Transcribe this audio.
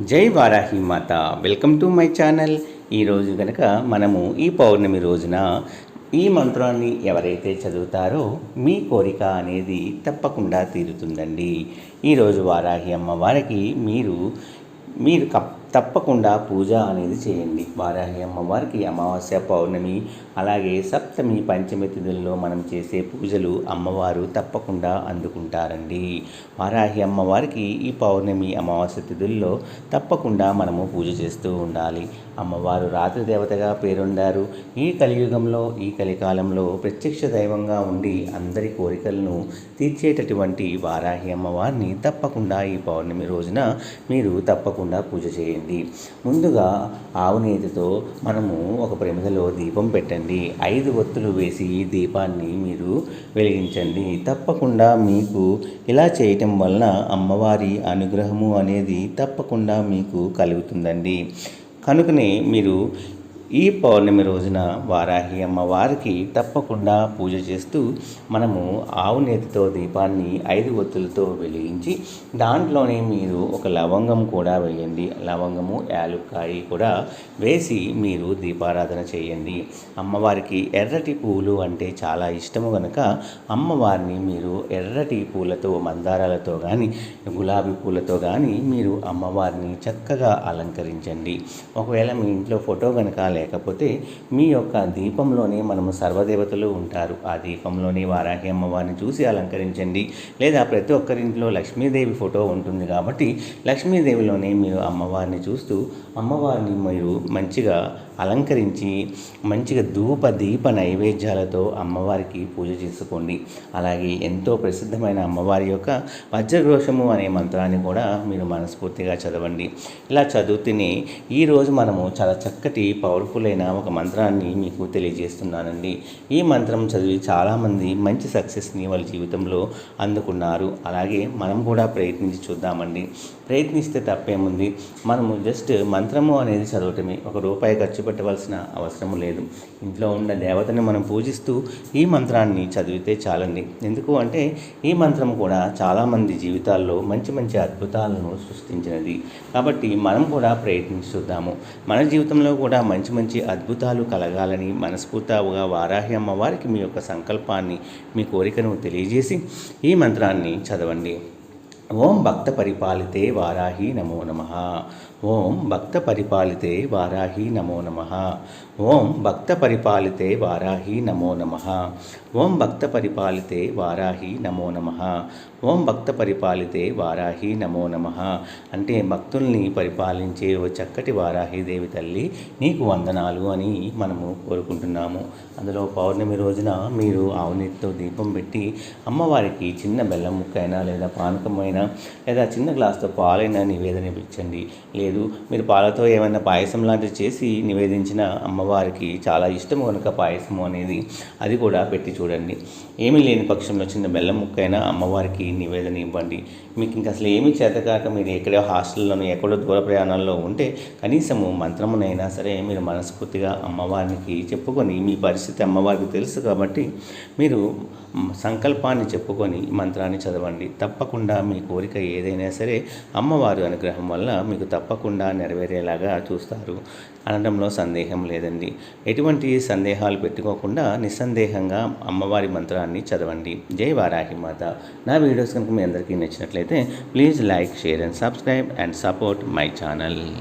జై వారాహి మాత. Welcome to my channel. ఈరోజు కనుక మనము ఈ పౌర్ణమి రోజున ఈ మంత్రాన్ని ఎవరైతే చదువుతారో మీ కోరిక అనేది తప్పకుండా తీరుతుందండి. ఈరోజు వారాహి అమ్మవారికి మీరు మీరు కప్ తప్పకుండా పూజ అనేది చేయండి. వారాహి అమ్మవారికి అమావాస్య పౌర్ణమి అలాగే సప్తమి పంచమి తిథుల్లో మనం చేసే పూజలు అమ్మవారు తప్పకుండా అందుకుంటారండి. వారాహి అమ్మవారికి ఈ పౌర్ణమి అమావాస్య తిథుల్లో తప్పకుండా మనము పూజ చేస్తూ ఉండాలి. అమ్మవారు రాత్రి దేవతగా పేరొందారు. ఈ కలియుగంలో ఈ కలికాలంలో ప్రత్యక్ష దైవంగా ఉండి అందరి కోరికలను తీర్చేటటువంటి వారాహి అమ్మవారిని తప్పకుండా ఈ పౌర్ణమి రోజున మీరు తప్పకుండా పూజ చేయండి. ముందుగా ఆవు నేతితో మనము ఒక ప్రమిదలో దీపం పెట్టండి. ఐదు ఒత్తులు వేసి దీపాన్ని మీరు వెలిగించండి. తప్పకుండా మీకు ఇలా చేయటం వలన అమ్మవారి అనుగ్రహము అనేది తప్పకుండా మీకు కలుగుతుందండి. కనుకనే మీరు ఈ పౌర్ణమి రోజున వారాహి అమ్మవారికి తప్పకుండా పూజ చేస్తూ మనము ఆవు నేతితో దీపాన్ని ఐదు ఒత్తులతో వెలిగించి దాంట్లోనే మీరు ఒక లవంగం కూడా వేయండి లవంగము యాలుక్కాయి కూడా వేసి మీరు దీపారాధన చేయండి. అమ్మవారికి ఎర్రటి పూలు అంటే చాలా ఇష్టము కనుక అమ్మవారిని మీరు ఎర్రటి పూలతో మందారాలతో కానీ గులాబీ పూలతో కానీ మీరు అమ్మవారిని చక్కగా అలంకరించండి. ఒకవేళ మీ ఇంట్లో ఫోటో కనుక లేకపోతే మీ యొక్క దీపంలోనే మనము సర్వదేవతలు ఉంటారు. ఆ దీపంలోనే వారాహి అమ్మవారిని చూసి అలంకరించండి. లేదా ప్రతి ఒక్కరింట్లో లక్ష్మీదేవి ఫోటో ఉంటుంది కాబట్టి లక్ష్మీదేవిలోనే మీరు అమ్మవారిని చూస్తూ అమ్మవారిని మీరు మంచిగా అలంకరించి మంచిగా ధూప దీప నైవేద్యాలతో అమ్మవారికి పూజ చేసుకోండి. అలాగే ఎంతో ప్రసిద్ధమైన అమ్మవారి యొక్క వజ్రఘోషము అనే మంత్రాన్ని కూడా మీరు మనస్ఫూర్తిగా చదవండి. ఇలా చదువుతూనే ఈరోజు మనము చాలా చక్కటి పవర్ఫుల్ అయిన ఒక మంత్రాన్ని మీకు తెలియజేస్తున్నానండి. ఈ మంత్రం చదివి చాలామంది మంచి సక్సెస్ని వాళ్ళ జీవితంలో అందుకున్నారు. అలాగే మనం కూడా ప్రయత్నించి చూద్దామండి. ప్రయత్నిస్తే తప్పేముంది? మనము జస్ట్ మంత్రము అనేది చదవటమే. ఒక రూపాయి ఖర్చు పెట్టవలసిన అవసరం లేదు. ఇంట్లో ఉన్న దేవతని మనం పూజిస్తూ ఈ మంత్రాన్ని చదివితే చాలండి. ఎందుకు అంటే ఈ మంత్రం కూడా చాలామంది జీవితాల్లో మంచి మంచి అద్భుతాలను సృష్టించినది. కాబట్టి మనం కూడా ప్రయత్నిస్తుద్దాము మన జీవితంలో కూడా మంచి మంచి అద్భుతాలు కలగాలని మనస్ఫూర్తిగా వారాహి అమ్మవారికి మీ యొక్క సంకల్పాన్ని మీ కోరికను తెలియజేసి ఈ మంత్రాన్ని చదవండి. ఓం భక్త పరిపాలితే వారాహి నమో నమ. ఓం భక్త పరిపాలితే వారాహి నమో నమ. ఓం భక్త పరిపాలితే వారాహి నమో నమ. ఓం భక్త పరిపాలితే వారాహి నమో నమ. ఓం భక్త పరిపాలితే వారాహి నమో నమ. అంటే భక్తుల్ని పరిపాలించే ఓ చక్కటి వారాహి దేవి తల్లి నీకు వందనాలు అని మనము కోరుకుంటున్నాము. అందులో పౌర్ణమి రోజున మీరు ఆవునీటితో దీపం పెట్టి అమ్మవారికి చిన్న బెల్లం ముక్కైనా లేదా పానకమైనా లేదా చిన్న గ్లాస్తో పాలైనా నివేదన ఇచ్చండి లేదు మీరు పాలతో ఏమైనా పాయసం లాంటివి చేసి నివేదించిన అమ్మవారికి చాలా ఇష్టం కనుక పాయసము అనేది అది కూడా పెట్టి చూడండి. ఏమీ లేని పక్షంలో చిన్న బెల్లం ముక్కైనా అమ్మవారికి నివేదన ఇవ్వండి. మీకు ఇంకా అసలు ఏమీ చేతకాక మీరు ఎక్కడో హాస్టల్లోనూ ఎక్కడో దూర ప్రయాణాల్లో ఉంటే కనీసము మంత్రమునైనా సరే మీరు మనస్ఫూర్తిగా అమ్మవారికి చెప్పుకొని మీ పరిస్థితి అమ్మవారికి తెలుసు కాబట్టి మీరు సంకల్పాన్ని చెప్పుకొని మంత్రాన్ని చదవండి. తప్పకుండా మీ కోరిక ఏదైనా సరే అమ్మవారి అనుగ్రహం వల్ల మీకు తప్పకుండా నెరవేరేలాగా చూస్తారు. అనడంలో సందేహం లేదండి. ఎటువంటి సందేహాలు పెట్టుకోకుండా నిస్సందేహంగా అమ్మవారి మంత్రాన్ని చదవండి. జై వారాహి మాత. నా వీడియోస్ కనుక మీ అందరికీ నచ్చినట్లయితే please like share and subscribe and support my channel.